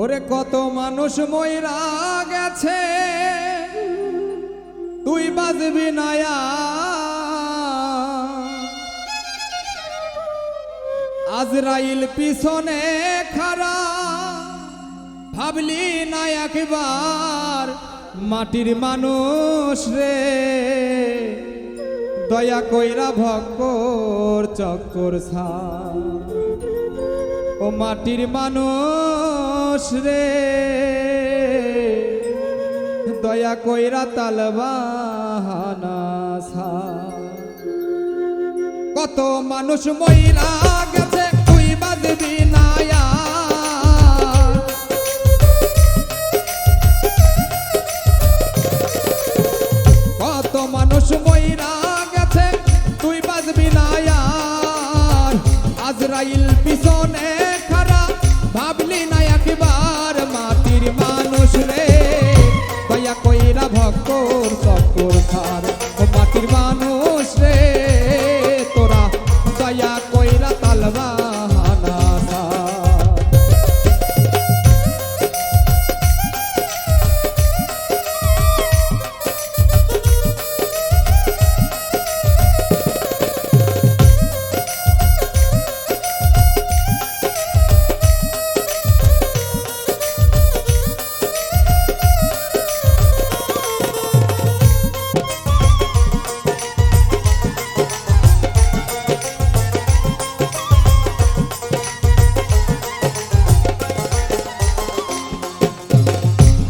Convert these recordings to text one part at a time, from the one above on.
ওরে কত মানুষ ময়রা গেছে। তুই বাজবি নায়া আজরাইল পিছনে খারা ভাবলি না একবার মাটির মানুষ রে। দয়া কইরা ভক্কর চক্কর ছা ও মাটির মানুষ রে। দয়া কইরা তালবাহানা কত মানুষ মইরা গেছে, তুই বাজবি নায়া কত মানুষ মইরা গেছে, তুই বাজবি নায়ার আজরাইল পিছনে মানুষ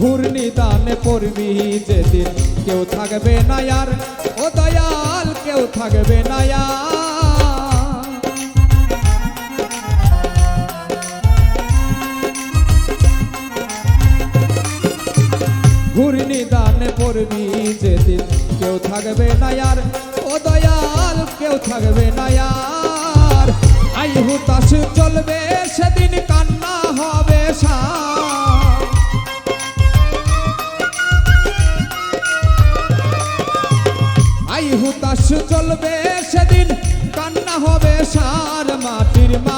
ঘূর্ণি দানে পড়বি যেদিন। কেউ থাকবে না আর, ও দয়াল, কেউ থাকবে না ঘূর্ণি দানে পড়বি যেদিন। কেউ থাকবে না আর, ও দয়াল, কেউ থাকবে না আর। আই চলবে, সেদিন কান্না হবে। সার মাটির মানুষ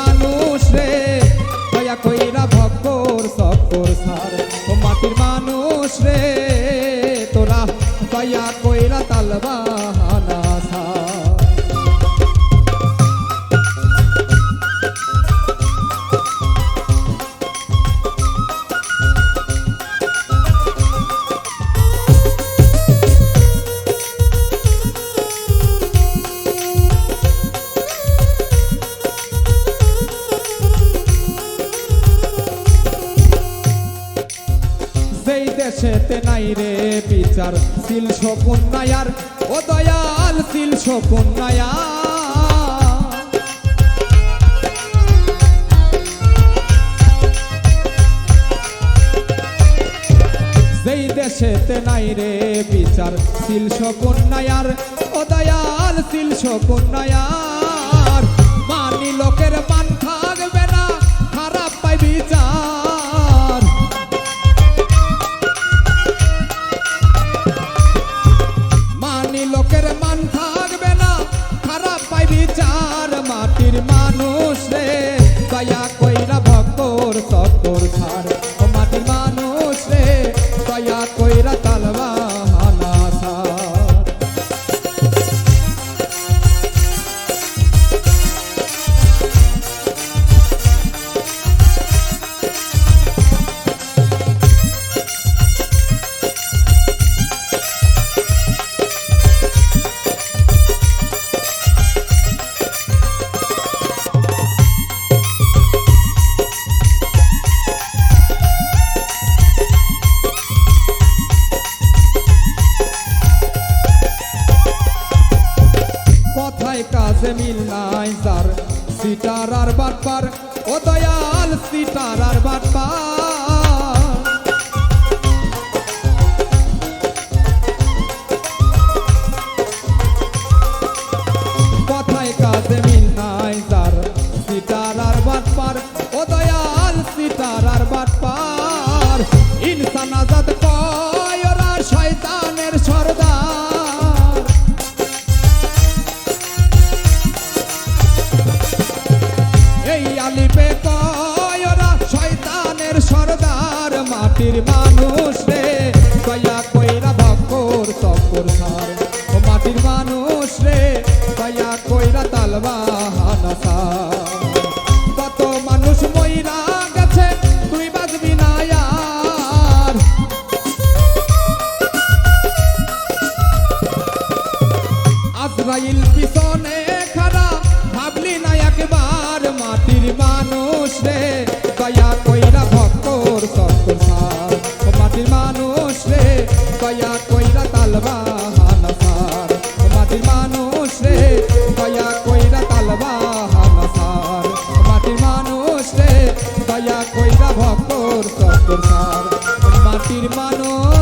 যেই দেশেতে নাই রে বিচার। শিল সপুন্নায়ার ও দয়াল শিল সপুন্নায়া যেই দেশেতে নাই রে বিচার শিল সপুন্নায়ার ও দয়াল শিল সপুন্নায়ার চক্কর কাজে মিল নাই সার সিটার আর বাটপার ও দয়াল সিটার আর বাটপার। মাটির মানুষ রে দয়া কইরা ভক্কর চক্কর সার ও রে দয়া কইরা তালবা কত রে, দয়া কইরা তালবা হানাসার ও মাটির মানুষ রে, দয়া কইরা ভক্তর সত্তর মাটির মানুষ